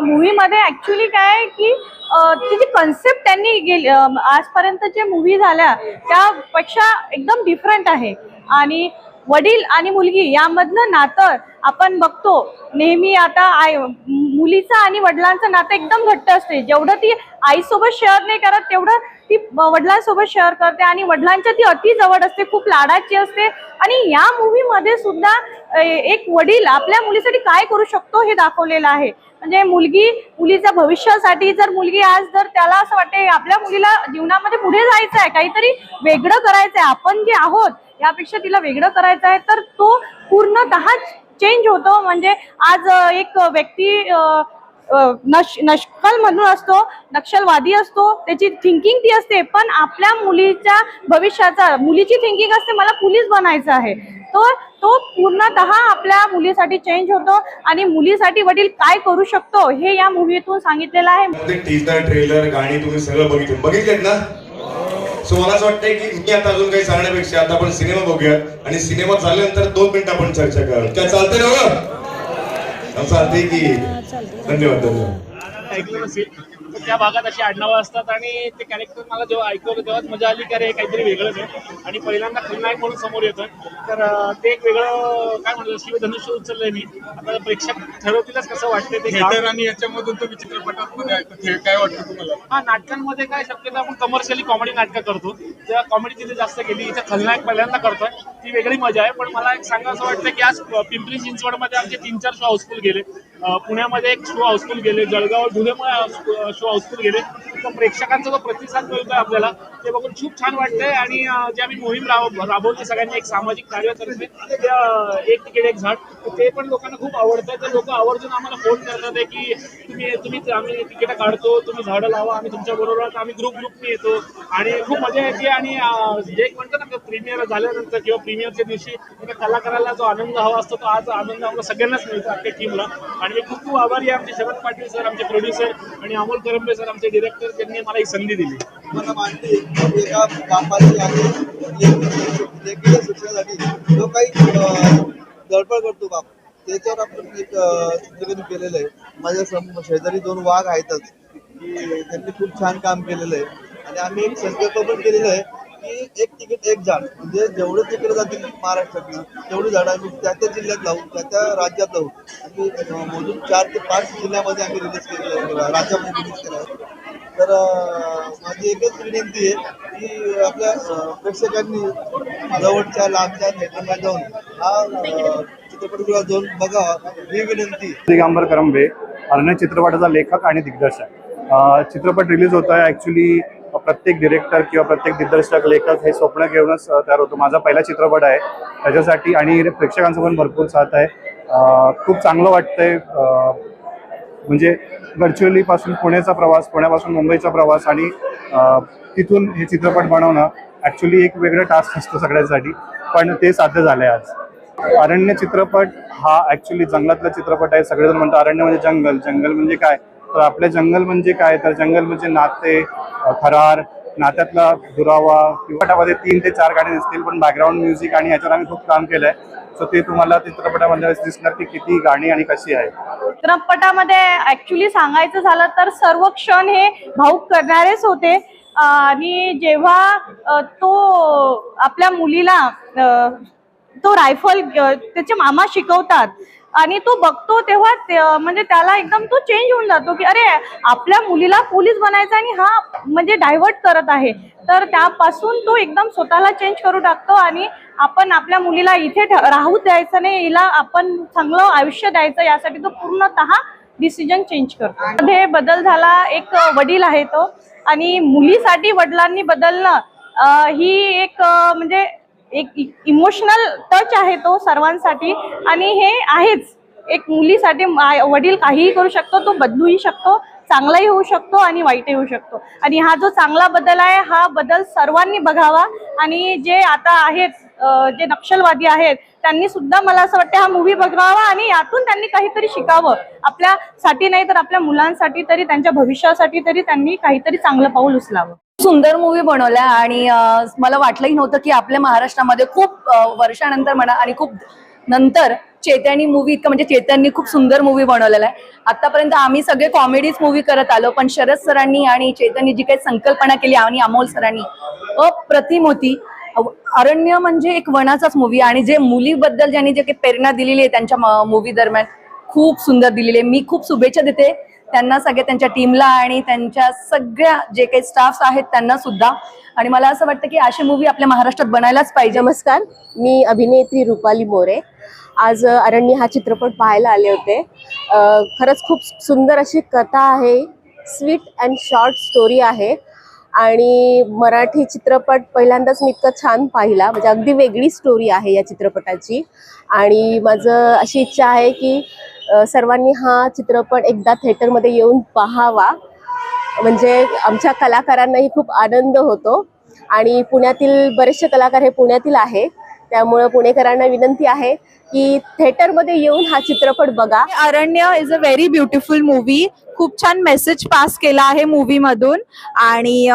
मूवीमध्ये ॲक्च्युली काय आहे की ती जी कन्सेप्ट त्यांनी गेली आजपर्यंत जे मूवी झाल्या त्यापेक्षा एकदम डिफरंट आहे. आणि वडील आणि मुलगी यामधलं नातं आपण बघतो नेहमी आता आई मुलीचं आणि वडिलांचं नातं एकदम घट्ट असते. जेवढं ती आईसोबत शेअर नाही करत तेवढं ती वडिलांसोबत शेअर करते आणि वडिलांच्या ती अति जवळ असते खूप लाडाची असते. आणि या मूवीमध्ये सुद्धा एक वडील आपल्या मुलीसाठी काय करू शकतो हे दाखवलेलं आहे. म्हणजे मुलगी मुलीच्या भविष्यासाठी जर मुलगी आज जर त्याला असं वाटते आपल्या मुलीला जीवनामध्ये पुढे जायचं आहे काहीतरी वेगळं करायचं आहे आपण जे आहोत यापेक्षा तिला वेगळं करायचं आहे तर तो पूर्णतः चेंज होतो. म्हणजे आज एक व्यक्ती नश नक्षल म्हणून असतो नक्षलवादी असतो त्याची थिंकिंग ती असते पण आपल्या मुलीच्या भविष्याचा मुलीची थिंकिंग असते मला पोलीस बनायचं आहे. तर तो पूर्णतः आपल्या मुलीसाठी चेंज होतो आणि मुलीसाठी वडील काय करू शकतो हे या मूवीतून सांगितलेलं आहे. टीजर ट्रेलर गाणी तुम्ही सगळं बघितलं. बघितलेत ना? सो मला असं वाटतंय की मी आता अजून काही सांगण्यापेक्षा आता आपण सिनेमा बघूया आणि सिनेमा झाल्यानंतर दोन मिनिटं आपण चर्चा करू काय चालतंय ना हो? चालतंय की. धन्यवाद धन्यवाद. ऐकलं नसेल तर त्या भागात अशी आडनावं असतात आणि ते कॅरेक्टर मला जेव्हा ऐकवलं तेव्हाच मजा आली की हे काहीतरी वेगळंच आहे. आणि पहिल्यांदा खलनायक म्हणून समोर येतं तर ते एक वेगळं काय म्हणतात शिवधनुष्य उचललंय मी. आता प्रेक्षक ठरवतीलच कसं वाटतंय ते. थिएटर आणि याच्यामधून तुम्ही चित्रपटात मध्ये आहे तर ते काय वाटतं तुम्हाला? हा नाटकांमध्ये काय शक्यतो आपण कमर्शियली कॉमेडी नाटकं करतो. तेव्हा कॉमेडी तिथे जास्त केली इथे खलनायक पहिल्यांदा करतोय. ती वेगळी मजा आहे पण मला एक सांगा असं वाटतं की आज पिंपरी चिंचवडमध्ये आमचे तीन चार शो हाऊसफुल गेले. पुण्यामध्ये एक शो हाऊसफुल गेले जळगाव धुळेमुळे शो हाऊसफुल गेले. तर प्रेक्षकांचा जो प्रतिसाद मिळतोय आपल्याला ते बघून खूप छान वाटतंय. आणि जे आम्ही मोहीम राब राबवली सगळ्यांनी एक सामाजिक कार्यतर्फे ते, एक तिकीट एक झाड ते पण लोकांना खूप आवडतंय. तर लोक आवर्जून आम्हाला फोन करतात आहे की तुम्ही तुम्ही आम्ही तिकीट काढतो तुम्ही झाडं लावा आम्ही तुमच्या बरोबर आम्ही ग्रुप ग्रुपने येतो. आणि खूप मजा येते आणि जे एक म्हणतो ना प्रीमियर झाल्यानंतर किंवा प्रीमियरच्या दिवशी एका कलाकाराला जो आनंद हवा असतो तो आज आनंद आम्हाला सगळ्यांनाच मिळतो आपल्या टीमला आणि मी खूप खूप आभारी आहे आमचे शरद पाटील सर आमचे प्रोड्युसर आणि अमोल करंबे सर आमचे डिरेक्टर त्यांनी मला ही संधी दिली. मला मानते एका आणि शिक्षणासाठी जो काही धडपड करतो बाप त्याच्यावर आपण एक चित्रकरण केलेलं आहे. माझ्या सम शेजारी दोन वाघ आहेतच की त्यांनी खूप छान काम केलेलं आहे. आणि आम्ही एक संकल्प पण केलेला आहे की एक तिकीट एक झाड. म्हणजे जेवढे तिकडे जातील महाराष्ट्रातनं तेवढी झाडं आम्ही त्या त्या जिल्ह्यात लावू त्या त्या राज्यात लावू. आम्ही मोजून चार ते पाच जिल्ह्यामध्ये आम्ही रिलीज केलेलं आहे राज्यामध्ये रिलीज केलं आहे. तर माझी एकच विनंती आहे की आपल्या प्रेक्षकांनी जवळच्या लांबच्या थिएटरला जाऊन हा चित्रपटगृहात जाऊन बघावा ही विनंती. दिगंबर करंबे अरण्य चित्रपटाचा लेखक आणि दिग्दर्शक. चित्रपट रिलीज होत आहे ॲक्च्युली प्रत्येक डिरेक्टर किंवा प्रत्येक दिग्दर्शक लेखक हे स्वप्न घेऊनच तयार होतो. माझा पहिला चित्रपट आहे. त्याच्यासाठी आणि प्रेक्षकांचा पण भरपूर साथ आहे. खूप चांगलं वाटतंय. म्हणजे व्हर्च्युअलीपासून पासून पुण्याचा प्रवास पुण्यापासून मुंबईचा प्रवास आणि तिथून हे चित्रपट बनवणं ॲक्च्युली एक वेगळं टास्क असतं सगळ्यांसाठी. पण ते साध्य झालं आहे आज. अरण्य चित्रपट हा ॲक्च्युली जंगलातला चित्रपट आहे. सगळेजण म्हणतात अरण्य म्हणजे जंगल. जंगल म्हणजे काय? तर आपले जंगल म्हणजे काय? तर जंगल म्हणजे नाते थरार नात्यातला दुरावा चित्रपटामध्ये तीन ते चार गाणी दिसतील पण बॅकग्राऊंड म्युझिक आणि ह्याच्यावर आम्ही खूप काम केलंय. सो ते तुम्हाला चित्रपटामध्ये दिसणार की किती गाणी आणि कशी आहे. चित्रपटामध्ये ऍक्च्युली सांगायचं झालं तर सर्व क्षण हे भाऊक करणारेच होते. आणि जेव्हा तो आपल्या मुलीला तो रायफल त्याचे मामा शिकवतात आणि तो बघतो तेव्हा ते- म्हणजे त्याला एकदम तो चेंज होऊन जातो की अरे आपल्या मुलीला पोलीस बनायचं आणि हा म्हणजे डायव्हर्ट करत आहे. तर त्यापासून तो एकदम स्वतःला चेंज करू टाकतो आणि आपण आपल्या मुलीला इथे राहू द्यायचं नाही हिला आपण चांगलं आयुष्य द्यायचं यासाठी तो पूर्णतः डिसिजन चेंज करतो. मध्ये बदल झाला एक वडील आहे तो आणि मुलीसाठी वडिलांनी बदलणं ही एक म्हणजे एक इमोशनल टच आहे तो सर्वांसाठी. आणि हे आहेच. एक मुलीसाठी वडील काहीही करू शकतो तो बदलूही शकतो चांगलाही होऊ शकतो आणि वाईटही होऊ शकतो. आणि हा जो चांगला बदल आहे हा बदल सर्वांनी बघावा. आणि जे आता आहेत जे नक्षलवादी आहेत त्यांनी सुद्धा मला असं वाटतं हा मूवी बघावा आणि यातून त्यांनी काहीतरी शिकावं. आपल्यासाठी नाही तर आपल्या मुलांसाठी तरी त्यांच्या भविष्यासाठी तरी त्यांनी काहीतरी चांगलं पाऊल उचलावं. सुंदर मूवी बनवला आणि मला वाटलंही नव्हतं की आपल्या महाराष्ट्रामध्ये खूप वर्षानंतर म्हणा आणि खूप नंतर चेत्यानी मूवी इतकं म्हणजे चैतन्यनी खूप सुंदर मूवी बनवलेला आहे. आतापर्यंत आम्ही सगळे कॉमेडीज मूवी करत आलो पण शरद सरांनी आणि चेतननी जी काही संकल्पना केली आणि अमोल सरांनी अप्रतिम होती. अरण्य म्हणजे एक वनाचाच मूवी आणि जे मुलीबद्दल ज्यांनी जे काही प्रेरणा दिलेली आहे त्यांच्या मूवी दरम्यान खूप सुंदर दिलेली आहे. मी खूप शुभेच्छा देते. त्यांना सगळ्या त्यांच्या टीमला आणि त्यांच्या सगळ्या जे काही स्टाफ्स आहेत त्यांना सुद्धा. आणि मला असं वाटतं की अशी मूवी आपल्या महाराष्ट्रात बनायलाच पाहिजे. नमस्कार. मी अभिनेत्री रुपाली मोरे. आज अरण्य हा चित्रपट पाहायला आले होते. खरंच खूप सुंदर अशी कथा आहे. स्वीट अँड शॉर्ट स्टोरी आहे. आणि मराठी चित्रपट पहिल्यांदाच मी इतकं छान पाहिला. म्हणजे अगदी वेगळी स्टोरी आहे या चित्रपटाची. आणि माझं अशी इच्छा आहे की सर्वांनी हा चित्रपट एकदा थिएटरमध्ये येऊन पाहावा. म्हणजे आमच्या कलाकारांनाही खूप आनंद होतो आणि पुण्यातील बरेचसे कलाकार हे पुण्यातील आहे त्यामुळं पुणेकरांना विनंती आहे की थिएटरमध्ये येऊन हा चित्रपट बघा. Aranya is a very beautiful movie खूप छान मेसेज पास केला आहे मूवी मधून. आणि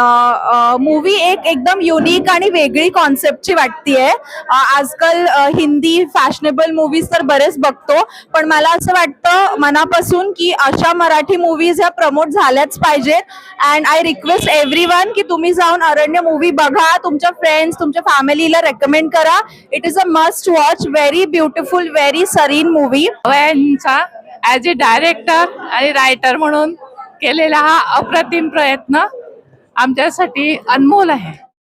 मूवी एक एकदम युनिक आणि वेगळी कॉन्सेप्टची वाटतीये. आजकाल हिंदी फॅशनेबल मूवीज तर बरेच बघतो. पण मला असं वाटतं मनापासून की अशा मराठी मूवीज ह्या प्रमोट झाल्याच पाहिजेत. And I request everyone की तुम्ही जाऊन अरण्य मूवी बघा. तुमच्या फ्रेंड्स तुमच्या फॅमिलीला रेकमेंड करा. It is a must watch very beautiful very serene movie यांचा ॲज अ डायरेक्टर आणि रायटर म्हणून केलेला हा अप्रतिम प्रयत्न आमच्यासाठी अनमोल आहे.